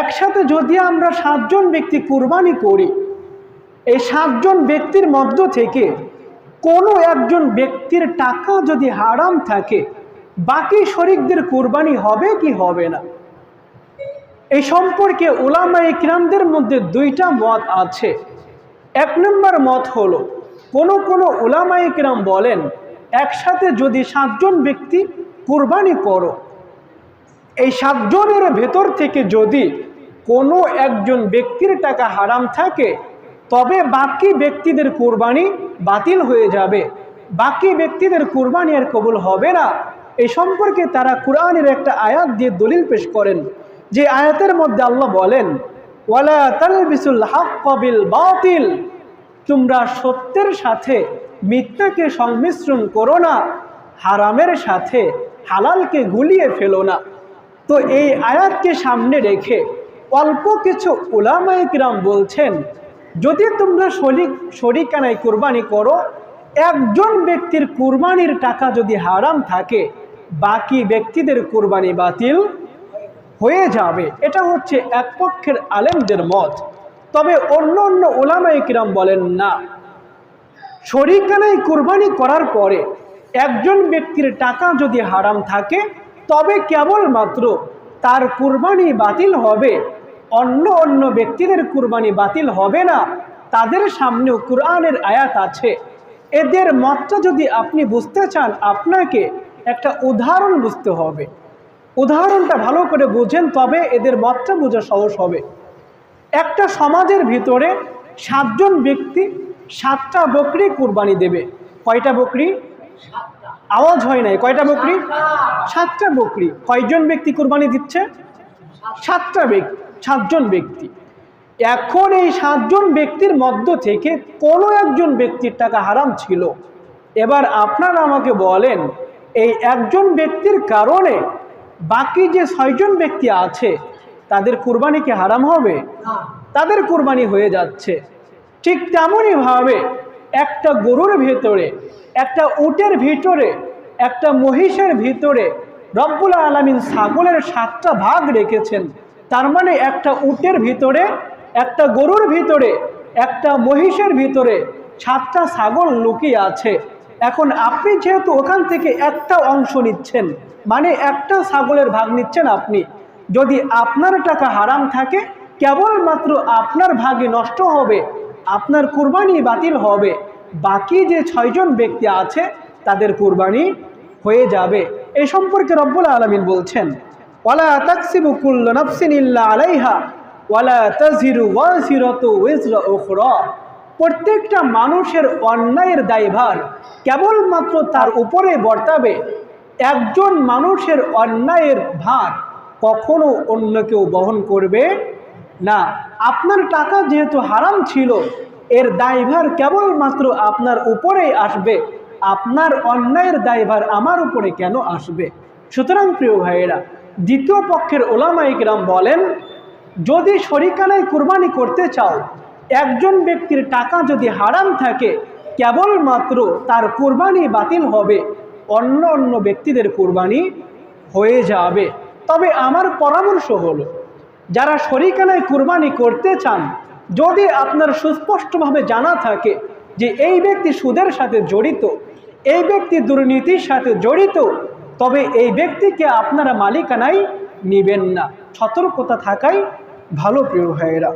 একসাথে যদি আমরা সাতজন ব্যক্তি কুরবানি করি, এই সাতজন ব্যক্তির মধ্য থেকে কোনো একজন ব্যক্তির টাকা যদি হারাম থাকে, বাকি শরিকদের কুরবানি হবে কি হবে না? এই সম্পর্কে ওলামা ইকরামদের মধ্যে দুইটা মত আছে। এক নম্বর মত হলো, কোনো কোনো ওলামা ইকরাম বলেন, একসাথে যদি সাতজন ব্যক্তি কুরবানি করো এই সাতজনের ভেতর থেকে যদি কোনো একজন ব্যক্তির টাকা হারাম থাকে, তবে বাকি ব্যক্তিদের কুরবানি বাতিল হয়ে যাবে। বাকি ব্যক্তিদের কুরবানি আর কবুল হবে না। এই সম্পর্কে তারা কোরআনের একটা আয়াত দিয়ে দলিল পেশ করেন। যে আয়াতের মধ্যে আল্লাহ বলেন বাতিল। তোমরা সত্যের সাথে মিথ্যাকে সংমিশ্রণ করো না, হারামের সাথে হালালকে গুলিয়ে ফেলো না। তো এই আয়াতকে সামনে রেখে অল্প কিছু ওলামাইকরাম বলছেন, যদি তোমরা শরিক, শরিকানায় কুরবানি করো, একজন ব্যক্তির কুরবানির টাকা যদি হারাম থাকে, বাকি ব্যক্তিদের কুরবানি বাতিল হয়ে যাবে। এটা হচ্ছে এক পক্ষের আলেমদের মত। তবে অন্য অন্য ওলামাইকরাম বলেন, না, শরিকানায় কুরবানি করার পরে একজন ব্যক্তির টাকা যদি হারাম থাকে তবে কেবলমাত্র তার কুরবানি বাতিল হবে। অন্য অন্য ব্যক্তিদের কুরবানি বাতিল হবে না। তাদের সামনেও কোরআনের আয়াত আছে। এদের মতটা যদি আপনি বুঝতে চান, আপনাকে একটা উদাহরণ বুঝতে হবে। উদাহরণটা ভালো করে বুঝেন, তবে এদের মতটা বোঝা সহজ হবে। একটা সমাজের ভিতরে সাতজন ব্যক্তি সাতটা বকরি কুরবানি দেবে। কয়টা বকরি? আওয়াজ হয় নাই। কয়টা বকরি? সাতটা বকরি। কয়জন ব্যক্তি কুরবানি দিচ্ছে? সাতটা ব্যক্তি সাতজন ব্যক্তি। এখন এই সাতজন ব্যক্তির মধ্য থেকে কোনো একজন ব্যক্তির টাকা হারাম ছিল। এবার আপনারা আমাকে বলেন এই একজন ব্যক্তির কারণে বাকি যে ছয়জন ব্যক্তি আছে তাদের কুরবানি কি হারাম হবে? তাদের কুরবানি হয়ে যাচ্ছে। ঠিক তেমনইভাবে একটা গরুর ভিতরে, একটা উটের ভিতরে, একটা মহিষের ভিতরে রব্বুল আলমিন ছাগলের সাতটা ভাগ রেখেছেন। তার মানে একটা উটের ভিতরে, একটা গরুর ভিতরে, একটা মহিষের ভিতরে সাতটা ছাগল লুকিয়ে আছে। এখন আপনি যেহেতু ওখান থেকে একটা অংশ নিচ্ছেন মানে একটা ছাগলের ভাগ নিচ্ছেন আপনি, যদি আপনার টাকা হারাম থাকে, কেবলমাত্র আপনার ভাগে নষ্ট হবে। আপনার কুরবানি বাতিল হবে। বাকি যে ছয়জন ব্যক্তি আছে, তাদের কুরবানি হয়ে যাবে। এ সম্পর্কে রব্বুল আলমিন বলছেন, ওয়ালা নাফসিন আলাইহা, ওয়ালা তাজিরু প্রত্যেকটা মানুষের অন্যায়ের দায়ভার কেবলমাত্র তার উপরে বর্তাবে। একজন মানুষের অন্যায়ের ভার কখনো অন্য কেউ বহন করবে না, আপনার টাকা যেহেতু হারাম ছিল, এর দায়ভার কেবলমাত্র আপনার উপরেই আসবে। আপনার অন্যায়ের দায়ভার আমার উপরে কেন আসবে? সুতরাং প্রিয় ভাইয়েরা, দ্বিতীয় পক্ষের ওলামাইকরাম বলেন, যদি শরিকানায় কুরবানি করতে চাও, একজন ব্যক্তির টাকা যদি হারাম থাকে, কেবলমাত্র তার কুরবানি বাতিল হবে, অন্য অন্য ব্যক্তিদের কুরবানি হয়ে যাবে। তবে আমার পরামর্শ হলো যারা শরিকানায় কুরবানি করতে চান, যদি আপনার সুস্পষ্টভাবে জানা থাকে যে এই ব্যক্তি সুদের সাথে জড়িত, এই ব্যক্তি দুর্নীতির সাথে জড়িত, তবে এই ব্যক্তিকে আপনারা মালিকানাই নেবেন না। সতর্কতা থাকাই ভালো, প্রিয় ভাইয়েরা।